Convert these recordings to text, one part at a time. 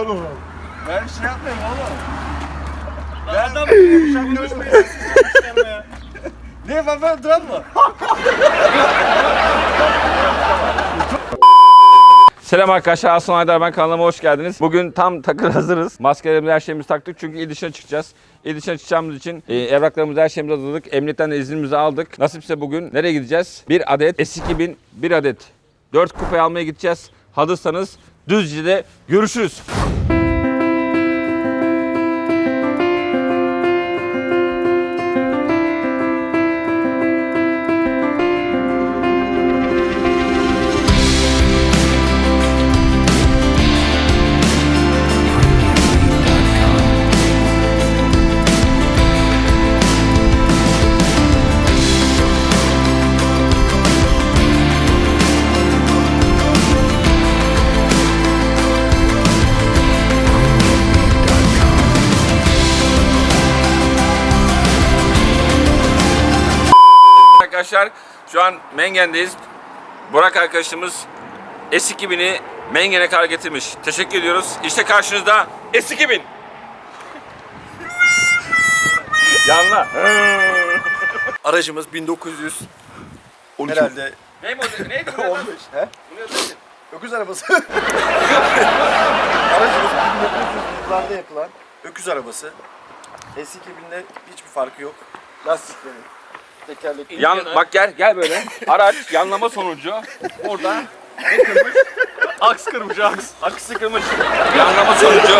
Ben şey yapmayayım oğlum. Ben adam uçak görüşmeyiz. Ne ben duran mı? Selam arkadaşlar, Aslan Aydar ben kanalıma hoş geldiniz. Bugün tam takır hazırız. Maskelerimizi her şeyimizi taktık çünkü il dışına çıkacağız. İl dışına çıkacağımız için e, evraklarımızı her şeyimizi hazırladık. Emniyetten de iznimizi aldık. Nasipse bugün nereye gideceğiz? Bir adet S2000, bir adet 4 kupayı almaya gideceğiz. Hazırsanız Düzce'de görüşürüz. Arkadaşlar şu an Mengen'deyiz. Burak arkadaşımız S2000'i Mengen'e kadar getirmiş. Teşekkür ediyoruz. İşte karşınızda S2000. Yanla. Aracımız 1900 herhalde Ne model? Neydi bu? 15 he? Bu ne model? Öküz arabası. Aracımız 1900 yıllarda yapılan öküz arabası. S2000'de hiçbir farkı yok. Lastikleri, tekerlekleri. Yan, bak gel gel böyle. Araç yanlama sonucu burada ne kırmış? Aks kırmış aks. Aksı kırmış. Yanlama sonucu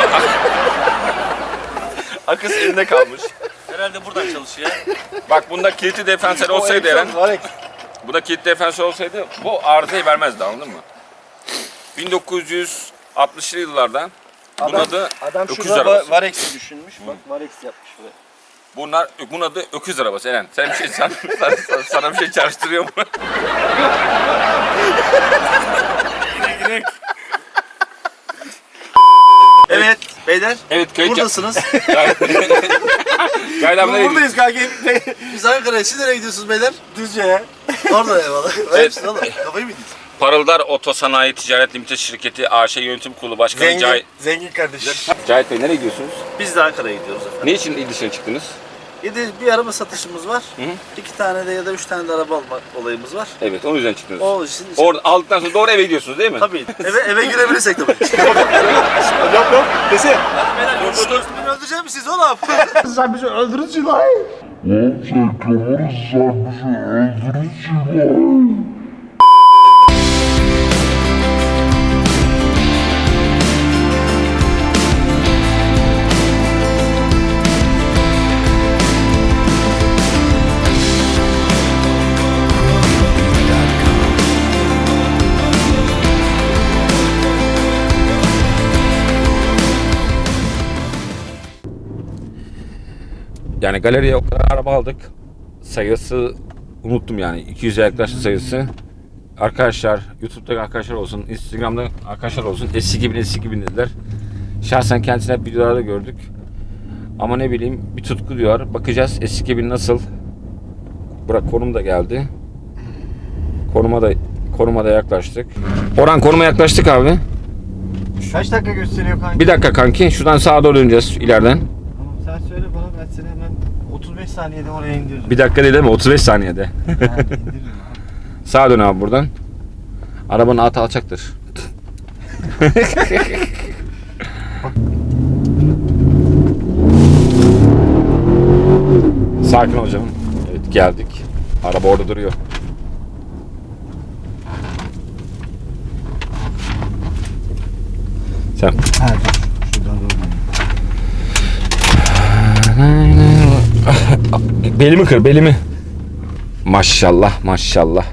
akıs elinde kalmış. Herhalde buradan çalışıyor. Bak bunda kilitli diferansiyel olsaydı Eren, Var ek. bu da kilitli diferansiyel olsaydı bu arızayı vermezdi anladın mı? 1960'lı yıllarda bunun Adam- adı Adam öküz şurada arabası. va- Varex'i düşünmüş. Bak Varex yapmış buraya. Bunlar bunun adı öküz arabası Eren. Sen bir şey sen, sana, sana bir şey çağrıştırıyor mu? Evet beyler. Evet kayıt. Buradasınız. Gayet abi nereye gidiyorsun? Buradayız kanka. Biz Ankara'ya siz nereye gidiyorsunuz beyler? Düzce'ye. Orada eyvallah. Hepsini alın. Kafayı mı yediniz? Parıldar Otosanayi Ticaret Limited Şirketi AŞ Yönetim Kurulu Başkanı Zengin, Cahit, zengin kardeşim. Cahit Bey nereye gidiyorsunuz? Biz de Ankara'ya gidiyoruz efendim. Ne için il dışına çıktınız? Yedi, bir araba satışımız var. Hı hı. İki tane de ya da üç tane de araba alma olayımız var. Evet onun yüzden çıktınız. O için Orada aldıktan sonra doğru eve gidiyorsunuz değil mi? tabii eve, eve girebilirsek tabii. Yok yok. Dese. Beni öldüreceğim mi siz oğlum? Sen bizi öldürürsün lan. Yani galeriye o kadar araba aldık. Sayısı unuttum yani. 200'e yaklaştı sayısı. Arkadaşlar, YouTube'daki arkadaşlar olsun, Instagram'da arkadaşlar olsun. Eski gibi eski gibi dediler. Şahsen kendisini hep videolarda gördük. Ama ne bileyim bir tutku diyor. Bakacağız eski gibi nasıl. Bırak konum da geldi. Konuma da konuma da yaklaştık. Orhan konuma yaklaştık abi. Kaç dakika gösteriyor kanka? Bir dakika kanki. Şuradan sağa doğru döneceğiz ileriden. Seni hemen 35 saniyede oraya indiririm. Bir dakika değil mi? 35 saniyede. İndiririm abi. Sağa dön abi buradan. Arabanın altı alçaktır. Sakin ol canım. Evet geldik. Araba orada duruyor. Sen. belimi kır belimi. Maşallah maşallah.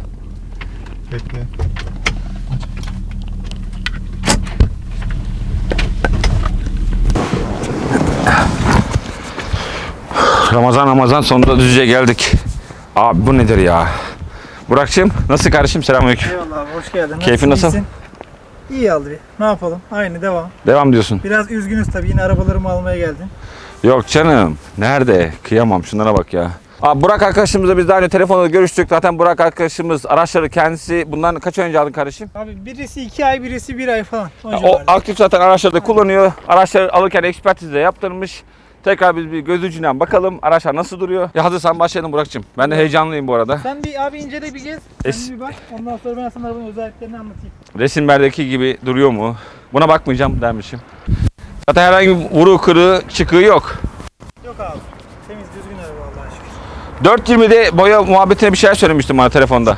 Bekle. Ramazan Ramazan sonunda Düzce'ye geldik. Abi bu nedir ya? Burak'cığım nasıl kardeşim selamünaleyküm. Eyvallah abi hoş geldin. Keyfin nasıl? iyisin? İyi abi. Ne yapalım? Aynı devam. Devam diyorsun. Biraz üzgünüz tabii yine arabalarımı almaya geldim. Yok canım. Nerede? Kıyamam şunlara bak ya. Abi Burak arkadaşımızla biz daha önce telefonda görüştük. Zaten Burak arkadaşımız araçları kendisi bundan kaç ay önce aldın kardeşim? Abi birisi iki ay birisi bir ay falan. O, O civarda. aktif zaten araçları da kullanıyor. Araçları alırken ekspertiz de yaptırmış. Tekrar biz bir göz ucundan bakalım araçlar nasıl duruyor. Ya hazırsan başlayalım Burak'cığım. Ben de heyecanlıyım bu arada. Sen bir abi incele bir gez. Sen Es- bir bak. Ondan sonra ben sana arabanın özelliklerini anlatayım. Resimlerdeki gibi duruyor mu? Buna bakmayacağım dermişim. Zaten herhangi bir vuru kırığı çıkığı yok. Yok abi. Temiz düzgün araba Allah'a şükür. 420'de boya muhabbetine bir şeyler söylemiştim bana telefonda.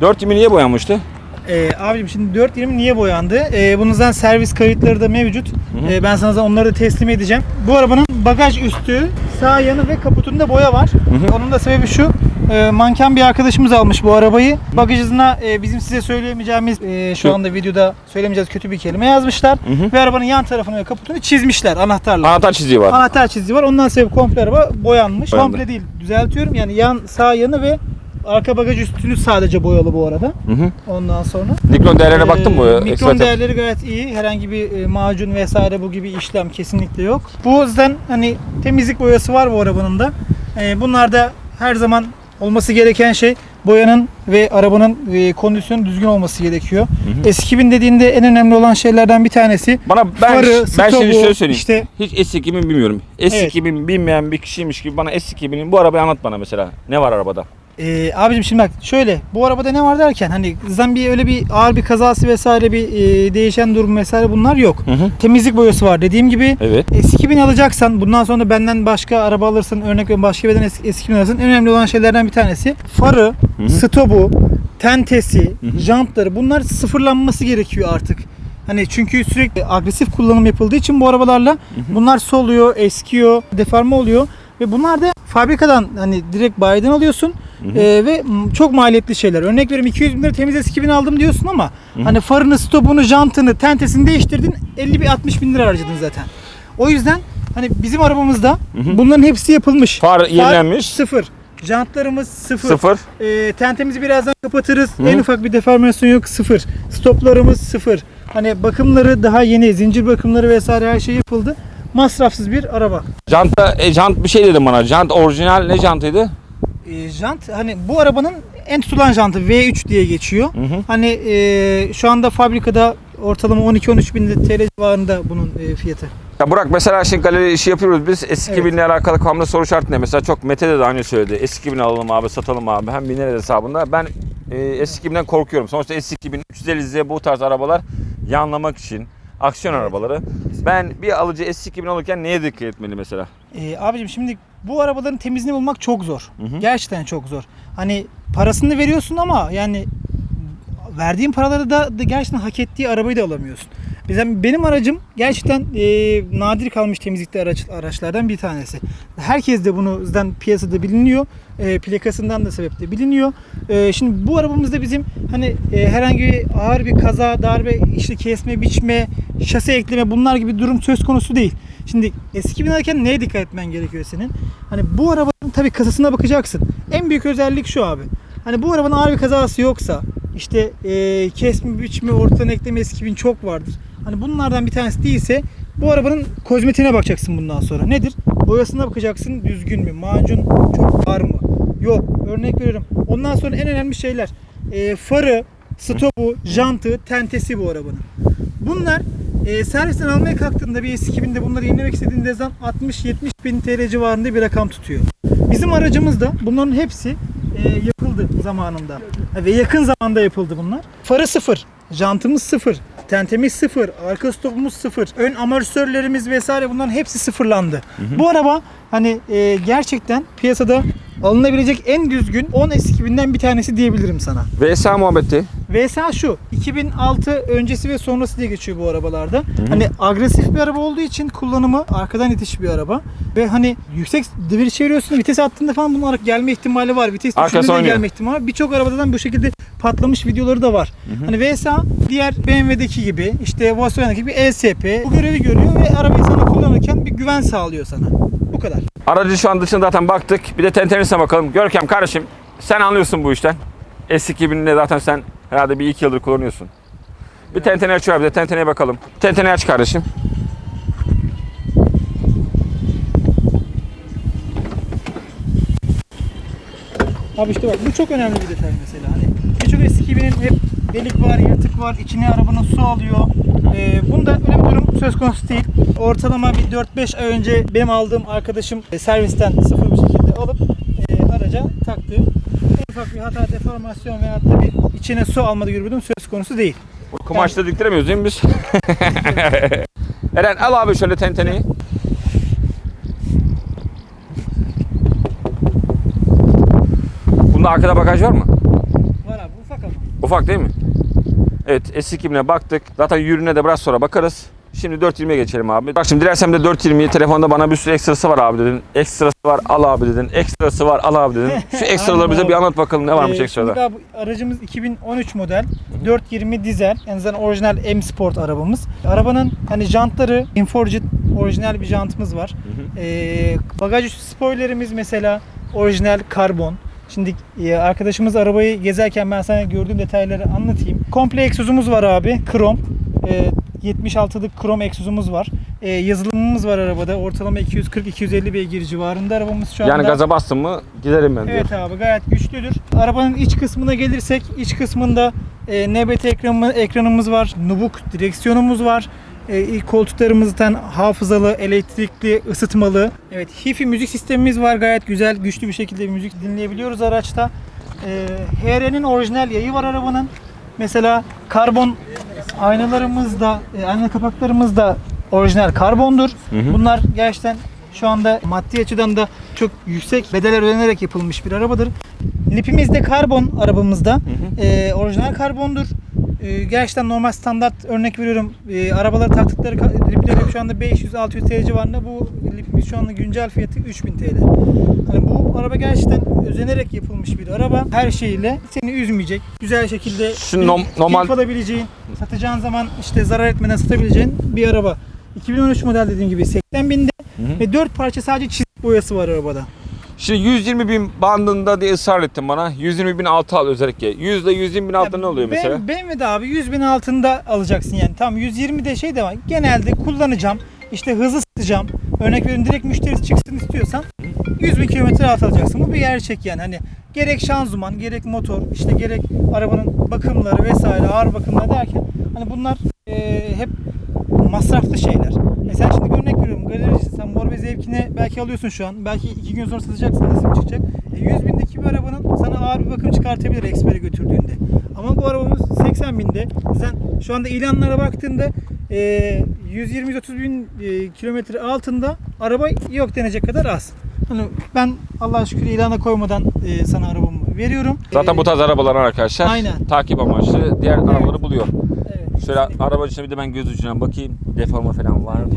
420 niye boyanmıştı? Ee, abicim şimdi 420 niye boyandı? Ee, bunun zaten servis kayıtları da mevcut. Ee, ben sana zaten onları da teslim edeceğim. Bu arabanın bagaj üstü, sağ yanı ve kaputunda boya var. Onun da sebebi şu. E, manken bir arkadaşımız almış bu arabayı. Bagajına e, bizim size söyleyemeyeceğimiz, e, şu anda videoda söylemeyeceğiz kötü bir kelime yazmışlar. hı. Ve arabanın yan tarafını ve kaputunu çizmişler anahtarla. Anahtar çiziği var. Anahtar çizgi var. Ondan sebep komple araba boyanmış. Boyandı. Komple değil. Düzeltiyorum. Yani yan sağ yanı ve arka bagaj üstünü sadece boyalı bu arada. Hı hı. Ondan sonra. Mikron değerlerine baktın mı? Ee, Ekstra- değerleri gayet iyi. Herhangi bir e, macun vesaire bu gibi işlem kesinlikle yok. Bu yüzden hani temizlik boyası var bu arabanın da. Ee, bunlar da her zaman olması gereken şey boyanın ve arabanın e, kondisyonu düzgün olması gerekiyor. S2000 dediğinde en önemli olan şeylerden bir tanesi Bana ben Farı, ben şimdi stopu, şöyle söyleyeyim. işte- Hiç S2000 bilmiyorum. S2000 bilmeyen bir kişiymiş gibi bana S2000'in bu arabayı anlat bana mesela. Ne var arabada? Ee, abicim şimdi bak şöyle bu arabada ne var derken hani zaten bir öyle bir ağır bir kazası vesaire bir e, değişen durum vesaire bunlar yok. Hı hı. Temizlik boyası var dediğim gibi. Evet. S2000 alacaksan bundan sonra benden başka araba alırsan örnek veriyorum başka birden S- S2000 alırsın en önemli olan şeylerden bir tanesi farı, hı. stopu, tentesi, hı. jantları bunlar sıfırlanması gerekiyor artık. Hani çünkü sürekli agresif kullanım yapıldığı için bu arabalarla bunlar soluyor, eskiyor, deforme oluyor ve bunlar da fabrikadan hani direkt bayiden alıyorsun Ee, ve m- çok maliyetli şeyler. Örnek veriyorum 200 bin lira temiz S2000 aldım diyorsun ama hani farını, stopunu, jantını, tentesini değiştirdin 50 bin 60 bin lira harcadın zaten. O yüzden hani bizim arabamızda bunların hepsi yapılmış. Far yenilenmiş. sıfır. Jantlarımız sıfır. Sıfır. Ee, tentemizi birazdan kapatırız. En ufak bir deformasyon yok. Sıfır. Stoplarımız sıfır. Hani bakımları daha yeni. Zincir bakımları vesaire her şey yapıldı. Masrafsız bir araba. Janta, e, jant bir şey dedim bana. Jant orijinal ne jantıydı? Ee, jant hani bu arabanın en tutulan jantı V3 diye geçiyor. hı. Hani e, şu anda fabrikada ortalama 12-13 bin TL civarında bunun e, fiyatı. Ya Burak mesela şimdi galeri işi yapıyoruz biz. S2000 ile alakalı kafamda soru işareti ne? Mesela çok Mete de aynı söyledi. S2000 alalım abi satalım abi. Hem biner hesabında. Ben e, S2000'den korkuyorum. Sonuçta S2000 350Z bu tarz arabalar yanlamak için aksiyon arabaları. Ben bir alıcı S2000 alırken neye dikkat etmeli mesela? Ee, abicim şimdi bu arabaların temizliğini bulmak çok zor. Gerçekten çok zor. Hani parasını veriyorsun ama yani verdiğin paraları da, da gerçekten hak ettiği arabayı da alamıyorsun. Bizim, benim aracım gerçekten e, nadir kalmış temizlikte araç, araçlardan bir tanesi. Herkes de bunu zaten piyasada biliniyor. E, plakasından da sebep de biliniyor. E, şimdi bu arabamızda bizim hani e, herhangi bir ağır bir kaza, darbe, işte kesme, biçme, şase ekleme bunlar gibi durum söz konusu değil. Şimdi eski binerken neye dikkat etmen gerekiyor senin? Hani bu arabanın tabii kasasına bakacaksın. En büyük özellik şu abi. Hani bu arabanın ağır bir kazası yoksa işte e, kesme, biçme, ortadan ekleme eski bin çok vardır. Hani bunlardan bir tanesi değilse bu arabanın kozmetiğine bakacaksın bundan sonra. Nedir? Boyasına bakacaksın düzgün mü? Macun çok var mı? Yok. Örnek veriyorum. Ondan sonra en önemli şeyler. E, farı, stopu, jantı, tentesi bu arabanın. Bunlar e, servisten almaya kalktığında bir S2000'de bunları yenilemek istediğinde zaman 60-70 bin TL civarında bir rakam tutuyor. Bizim aracımızda bunların hepsi e, yapıldı zamanında. Ve yakın zamanda yapıldı bunlar. Farı sıfır. Jantımız sıfır. Tentemiz sıfır. Arka stopumuz sıfır. Ön amortisörlerimiz vesaire bunların hepsi sıfırlandı. Bu araba hani e, gerçekten piyasada alınabilecek en düzgün 10 eskibinden bir tanesi diyebilirim sana. VSA muhabbeti. VSA şu 2006 öncesi ve sonrası diye geçiyor bu arabalarda. Hani agresif bir araba olduğu için kullanımı arkadan itiş bir araba ve hani yüksek devir çeviriyorsun vites attığında falan bunun gelme ihtimali var. Vites düşürdüğünde gelme ihtimali var. Birçok arabadan bu şekilde patlamış videoları da var. Hani VSA diğer BMW'deki gibi işte Volkswagen'deki gibi ESP bu görevi görüyor ve arabayı sana kullanırken bir güven sağlıyor sana. Bu kadar. Aracı şu an dışında zaten baktık. Bir de tentenesine bakalım. Görkem kardeşim sen anlıyorsun bu işten. S2000'de zaten sen herhalde bir iki yıldır kullanıyorsun. Bir tentene aç bir de tenteneye bakalım. Tentene aç kardeşim. Abi işte bak bu çok önemli bir detay mesela. Hani birçok eski binin hep delik var, yırtık var, içine arabanın su alıyor. Ee, bunda öyle bir durum söz konusu değil. Ortalama bir 4-5 ay önce benim aldığım arkadaşım e, servisten sıfır bir şekilde alıp e, araca taktı. En ufak bir hata, deformasyon veya da bir içine su almadı gibi bir durum söz konusu değil. Kumaşta diktiremiyoruz değil mi biz? Eren al abi şöyle tenteneyi. Bunda arkada bagaj var mı? Var abi ufak ama. Ufak değil mi? Evet S2000'e baktık. Zaten yürüne de biraz sonra bakarız. Şimdi 420'ye geçelim abi. Bak şimdi dilersem de 420'yi telefonda bana bir sürü ekstrası var abi dedin. Ekstrası var al abi dedin. Ekstrası var al abi dedin. Şu ekstraları bize bir anlat bakalım ne varmış Ee, ekstrada. Abi aracımız 2013 model 420 dizel en azından orijinal M Sport arabamız. Arabanın hani jantları Inforgit orijinal bir jantımız var. Ee, bagaj üstü spoilerimiz mesela orijinal karbon. Şimdi e, arkadaşımız arabayı gezerken ben sana gördüğüm detayları anlatayım. Komple egzozumuz var abi. Krom. Ee, 76'lık krom egzozumuz var. Ee, yazılımımız var arabada. Ortalama 240-250 beygir civarında arabamız şu anda. Yani gaza bastım mı giderim ben diyor. Evet abi gayet güçlüdür. Arabanın iç kısmına gelirsek iç kısmında e, NBT ekranı, ekranımız var. Nubuk direksiyonumuz var. E, ilk koltuklarımızdan hafızalı, elektrikli, ısıtmalı. Evet, HiFi müzik sistemimiz var. Gayet güzel, güçlü bir şekilde bir müzik dinleyebiliyoruz araçta. E, HR'nin orijinal yayı var arabanın. Mesela karbon aynalarımız da, e, ayna kapaklarımız da orijinal karbondur. Bunlar gerçekten şu anda maddi açıdan da çok yüksek bedeller ödenerek yapılmış bir arabadır. Lipimiz de karbon arabamızda. Ee, orijinal karbondur. Ee, gerçekten normal standart örnek veriyorum. Ee, arabaları taktıkları lipleri şu anda 500-600 TL civarında. Bu lipimiz şu anda güncel fiyatı 3000 TL. Hani bu araba gerçekten özenerek yapılmış bir araba. Her şeyiyle seni üzmeyecek. Güzel şekilde Şimdi nom- normal- alabileceğin, satacağın zaman işte zarar etmeden satabileceğin bir araba. 2013 model dediğim gibi 80 binde ve 4 parça sadece çizik boyası var arabada. Şimdi 120 bin bandında diye ısrar ettin bana. 120 bin altı al özellikle. 100 ile 120 bin altı ne oluyor ben, mesela? Benim de abi 100 bin altında alacaksın yani. Tamam 120 de şey de var. Genelde kullanacağım. işte hızlı satacağım. Örnek veriyorum direkt müşterisi çıksın istiyorsan 100 bin kilometre alt alacaksın. Bu bir gerçek yani. Hani gerek şanzıman, gerek motor, işte gerek arabanın bakımları vesaire, ağır bakımları derken hani bunlar e, hep masraflı şeyler. Mesela şimdi bir örnek veriyorum. Galerici zevkine belki alıyorsun şu an. Belki iki gün sonra satacaksın. Nasıl çıkacak? E, 100 bindeki bir arabanın sana ağır bir bakım çıkartabilir ekspere götürdüğünde. Ama bu arabamız 80 binde. Sen şu anda ilanlara baktığında e, 120-130 bin e, kilometre altında araba yok denecek kadar az. Hani ben Allah'a şükür ilana koymadan e, sana arabamı veriyorum. Zaten E, bu tarz arabalar arkadaşlar Aynen. takip amaçlı diğer arabaları buluyor. Evet. Şöyle araba içine bir de ben göz ucuna bakayım. Deforma falan var mı?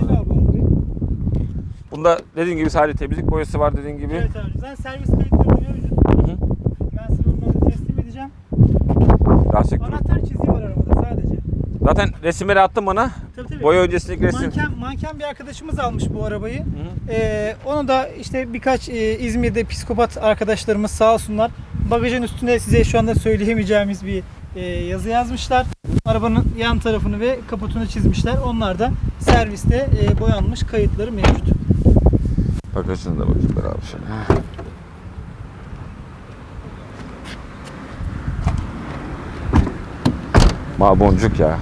Bunda dediğin gibi sadece temizlik boyası var dediğin gibi. Evet abi. Zaten servis kayıtları. Hı hı. Ben sana onları teslim edeceğim. Lastik. Anahtar çiziği var arabada sadece. Zaten resimleri attın bana. Tabii tabii. Boya öncesindeki resim. Manken, manken bir arkadaşımız almış bu arabayı. Ee, onu da işte birkaç e, İzmir'de psikopat arkadaşlarımız sağ olsunlar. Bagajın üstünde size şu anda söyleyemeyeceğimiz bir e, yazı yazmışlar. Arabanın yan tarafını ve kaputunu çizmişler. Onlar da serviste e, boyanmış kayıtları mevcut. Bagajına da bakayım beraber şöyle. Ma boncuk ya.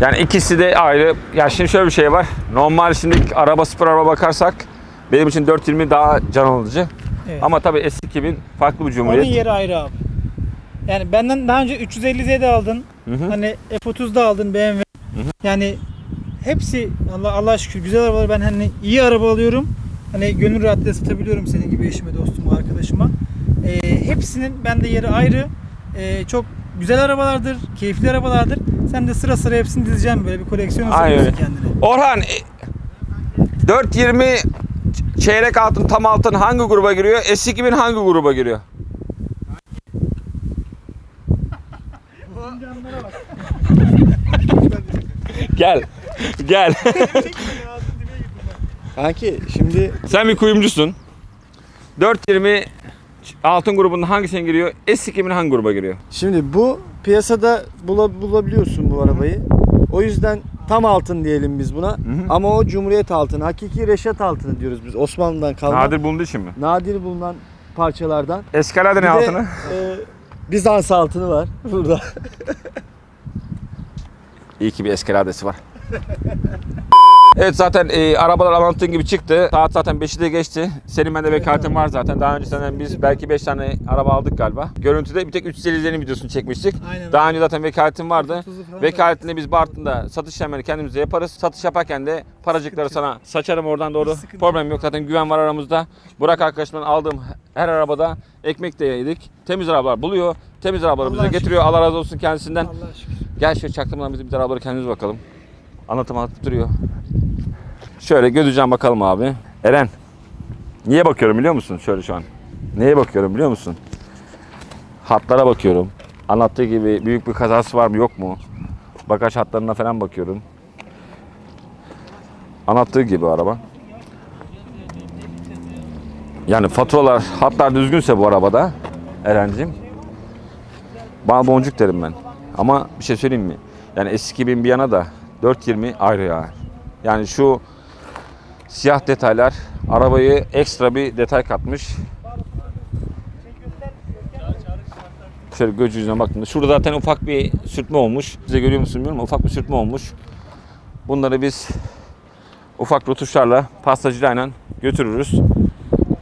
Yani ikisi de ayrı. Ya şimdi şöyle bir şey var. Normal şimdi araba spor araba bakarsak benim için 420 daha can alıcı. Evet. Ama tabii S2000 farklı bir Onun cumhuriyet. yeri ayrı abi. Yani benden daha önce 350Z de aldın. Hı hı. Hani F30 da aldın BMW. Yani hepsi Allah Allah şükür güzel arabalar. Ben hani iyi araba alıyorum. Hani gönül rahatlığıyla satabiliyorum senin gibi eşime, dostuma, arkadaşıma. Ee, hepsinin bende yeri ayrı. Ee, çok güzel arabalardır, keyifli arabalardır. Sen de sıra sıra hepsini dizeceğim böyle bir koleksiyon hazırlıyorsun kendine. Orhan e, 420 çeyrek altın tam altın hangi gruba giriyor? S2000 hangi gruba giriyor? gel. Gel. Kanki şimdi Sen bir kuyumcusun. 420 altın grubunda hangisine giriyor? S2000 hangi gruba giriyor? şimdi bu piyasada bula- bulabiliyorsun bu arabayı. O yüzden tam altın diyelim biz buna. Ama o Cumhuriyet altını, hakiki Reşat altını diyoruz biz. Osmanlı'dan kalma. Nadir bulunduğu için mi? nadir bulunan parçalardan. Eskalade ne Bir de, altını? e, Bizans altını var burada. İyi ki bir eskaladesi var. Evet zaten e, arabalar anlattığın gibi çıktı. Saat zaten 5'i de geçti. Senin bende vekaletin var zaten. Daha önce senden biz belki 5 tane araba aldık galiba. Görüntüde bir tek 350'lerin videosunu çekmiştik. Aynen. Daha önce zaten vekaletin vardı. 30'lu falan Vekaletinde biz Bartın'da satış işlemlerini kendimize yaparız. Satış yaparken de paracıkları sana saçarım oradan doğru. Problem yok zaten güven var aramızda. Burak arkadaşımdan aldığım her arabada ekmek de yedik. Temiz arabalar buluyor. Temiz arabaları bize getiriyor. Allah razı olsun kendisinden. Allah şükür. Gel şöyle çaktırmadan bizim arabaları kendimiz bakalım. Anlatım anlatıp duruyor. Şöyle gözücen bakalım abi. Eren. Niye bakıyorum biliyor musun şöyle şu an? Neye bakıyorum biliyor musun? Hatlara bakıyorum. Anlattığı gibi büyük bir kazası var mı yok mu? Bagaj hatlarına falan bakıyorum. Anlattığı gibi araba. Yani faturalar, hatlar düzgünse bu arabada Eren'cim. Bana boncuk derim ben. Ama bir şey söyleyeyim mi? Yani eski bin bir yana da 420 ayrı ya. Yani şu siyah detaylar arabayı ekstra bir detay katmış. Şöyle göz yüzüne baktığımda şurada zaten ufak bir sürtme olmuş. Size görüyor musun bilmiyorum. Ufak bir sürtme olmuş. Bunları biz ufak rotuşlarla pastacıyla götürürüz.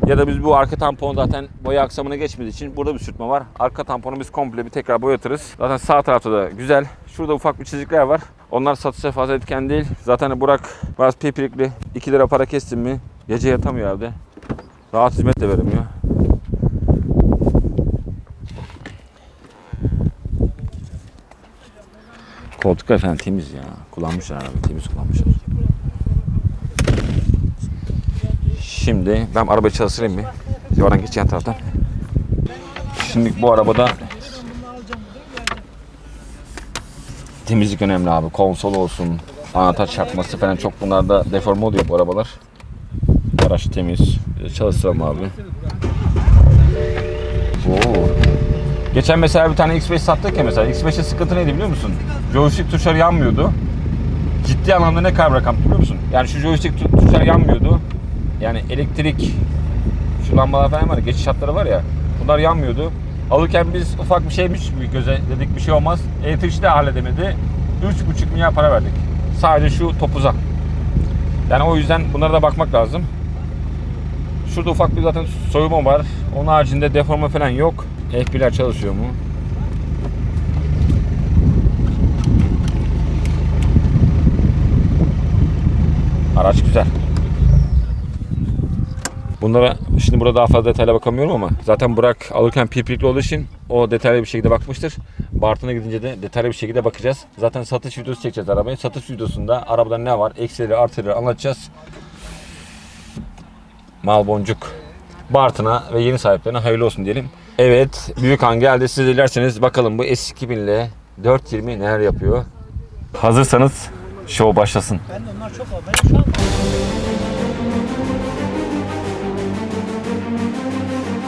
Ya da biz bu arka tamponu zaten boya aksamına geçmediği için burada bir sürtme var. Arka tamponu biz komple bir tekrar boyatırız. Zaten sağ tarafta da güzel. Şurada ufak bir çizikler var. Onlar satışa fazla etken değil. Zaten Burak biraz pipirikli. 2 lira para kestin mi gece yatamıyor evde. Rahat hizmet de veremiyor. Koltuk efendim temiz ya. Kullanmışlar abi. Temiz kullanmışlar. Şimdi ben arabayı çalıştırayım bir. Oradan geç yan taraftan. Şimdi bu arabada temizlik önemli abi. Konsol olsun, anahtar çakması falan çok bunlarda deforme oluyor bu arabalar. Araç temiz. Çalıştıralım abi. Oo. Geçen mesela bir tane X5 sattık ya mesela. X5'te sıkıntı neydi biliyor musun? Joystick tuşları yanmıyordu. Ciddi anlamda ne kadar rakam biliyor musun? Yani şu joystick tu- tuşları yanmıyordu. Yani elektrik şu lambalar falan var ya, geçiş hatları var ya bunlar yanmıyordu. Alırken biz ufak bir şeymiş bir göze dedik bir şey olmaz. Elektrikçi de halledemedi. 3,5 milyar para verdik. Sadece şu topuza. Yani o yüzden bunlara da bakmak lazım. Şurada ufak bir zaten soyuma var. Onun haricinde deforme falan yok. F1'ler çalışıyor mu? Araç güzel. Bunlara şimdi burada daha fazla detayla bakamıyorum ama zaten Burak alırken pirpirikli olduğu için o detaylı bir şekilde bakmıştır. Bartın'a gidince de detaylı bir şekilde bakacağız. Zaten satış videosu çekeceğiz arabayı. Satış videosunda arabada ne var, eksileri, artıları anlatacağız. Mal boncuk Bartın'a ve yeni sahiplerine hayırlı olsun diyelim. Evet, Büyük Han geldi. Siz dilerseniz bakalım bu S2000 ile 420 neler yapıyor. Hazırsanız show başlasın. Ben de onlar çok aldım. Ben şu an Thank you.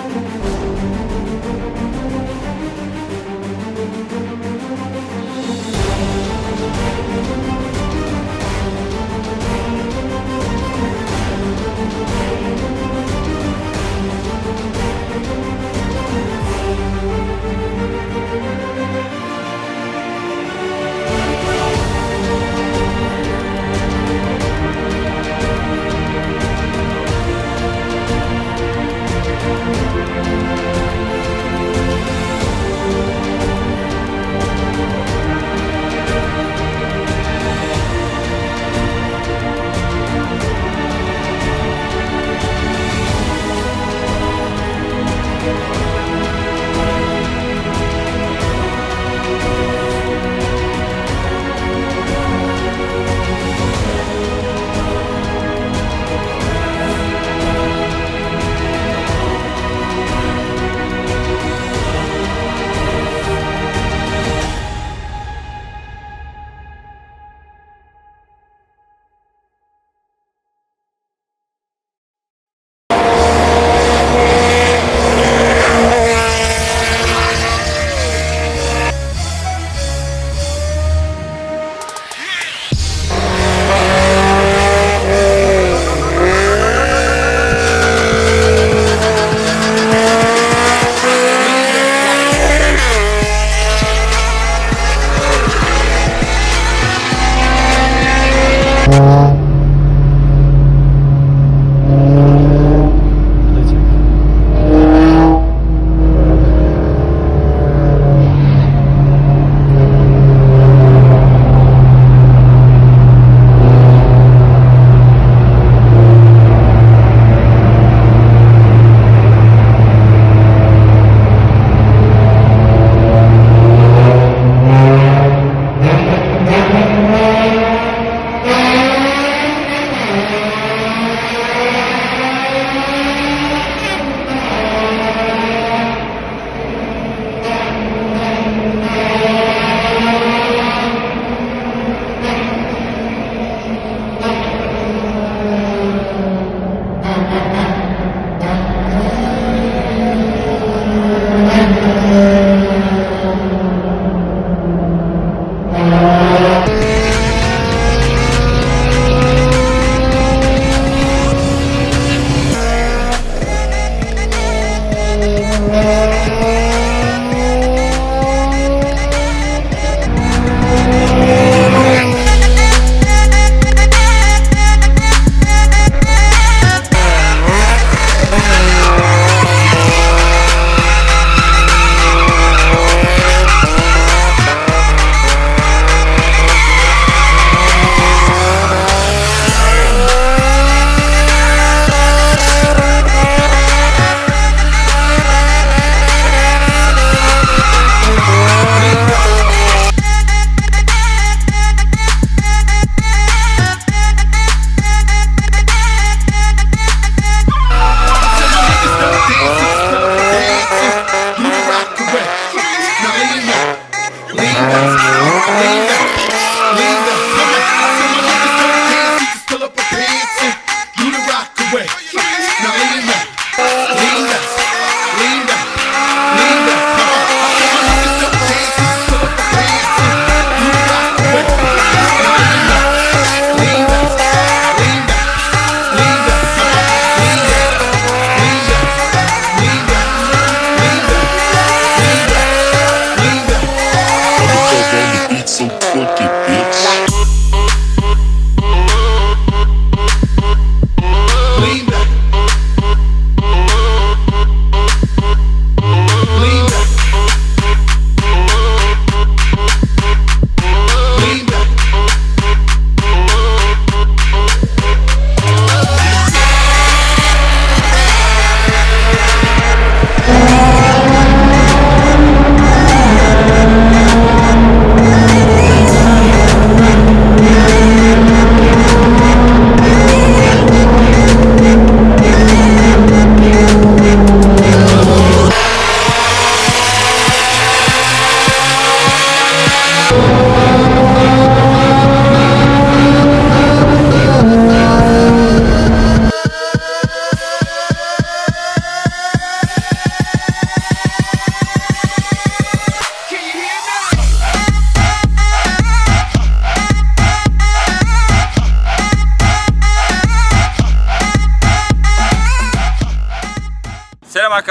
so fucking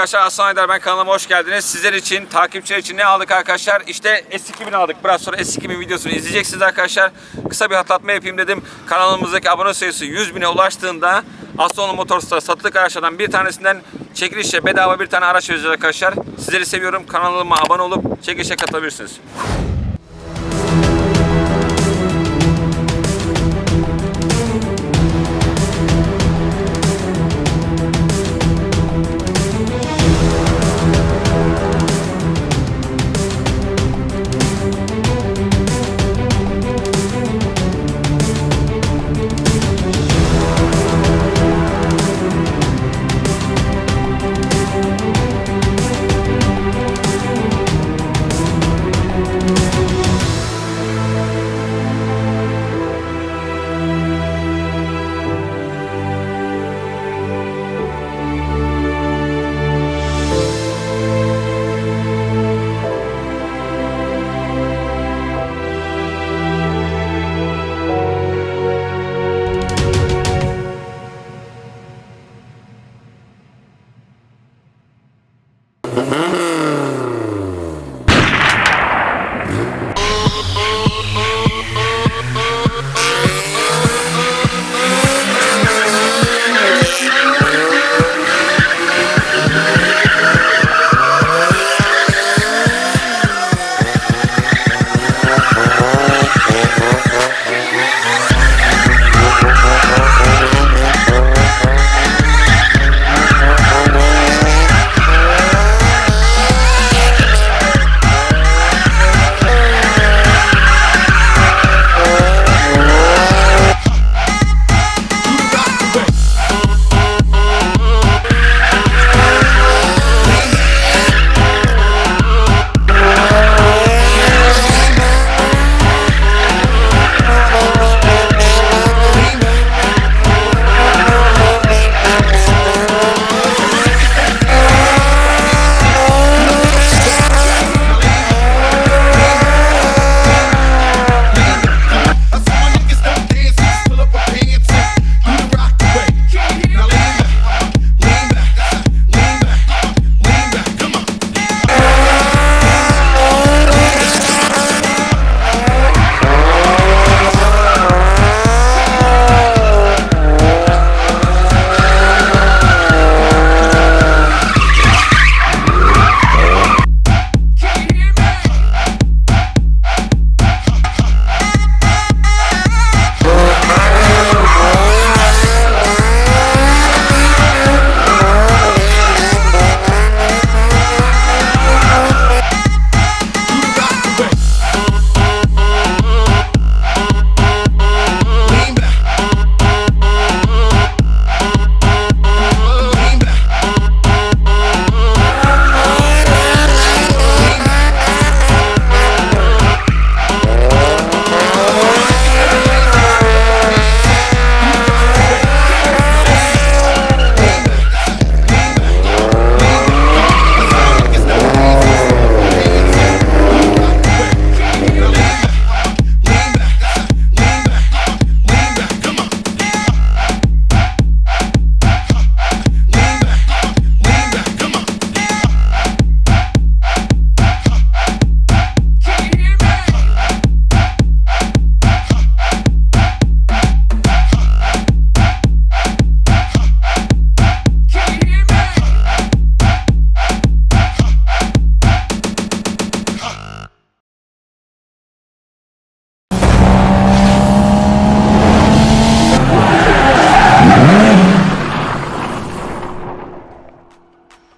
arkadaşlar Aslan Aydar ben kanalıma hoş geldiniz. Sizler için, takipçiler için ne aldık arkadaşlar? İşte S2000 aldık. Biraz sonra S2000 videosunu izleyeceksiniz arkadaşlar. Kısa bir hatırlatma yapayım dedim. Kanalımızdaki abone sayısı 100 bine ulaştığında Aslan Motors'ta satılık araçlardan bir tanesinden çekilişle bedava bir tane araç vereceğiz arkadaşlar. Sizleri seviyorum. Kanalıma abone olup çekilişe katılabilirsiniz.